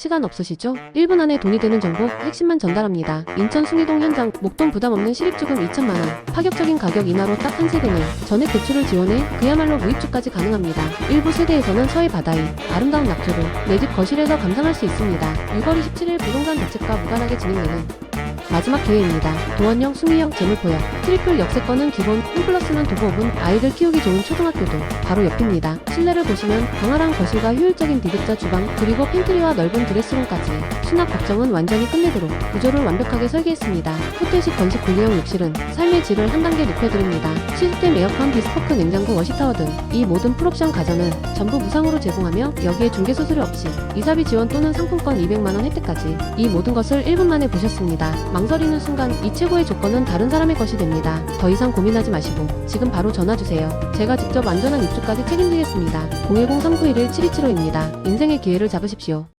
시간 없으시죠? 1분 안에 돈이 되는 정보 핵심만 전달합니다. 인천 숭이동 현장 목돈 부담 없는 실입주금 2천만 원. 파격적인 가격 인하로 딱 한 세대는 전액 대출을 지원해 그야말로 무입주까지 가능합니다. 일부 세대에서는 서해 바다의 아름다운 낙조를 내 집 거실에서 감상할 수 있습니다. 6월 27일 부동산 대책과 무관하게 진행되는 마지막 기회입니다. 도원형, 수미형, 재물포역, 트리플 역세권은 기본, 홈플러스는 도보업은 아이들 키우기 좋은 초등학교도 바로 옆입니다. 실내를 보시면 광활한 거실과 효율적인 디귿자 주방, 그리고 팬트리와 넓은 드레스룸까지 수납 걱정은 완전히 끝내도록 구조를 완벽하게 설계했습니다. 호텔식 건식 분리형 욕실은 삶의 질을 한 단계 높여드립니다. 시스템 에어컨, 비스포크 냉장고, 워시타워 등 이 모든 풀옵션 가전은 전부 무상으로 제공하며 여기에 중개 수수료 없이 이사비 지원 또는 상품권 200만원 혜택까지 이 모든 것을 1분 만에 보셨습니다. 망설이는 순간 이 최고의 조건은 다른 사람의 것이 됩니다. 더 이상 고민하지 마시고 지금 바로 전화 주세요. 제가 직접 안전한 입주까지 책임지겠습니다. 010-3911-7275입니다. 인생의 기회를 잡으십시오.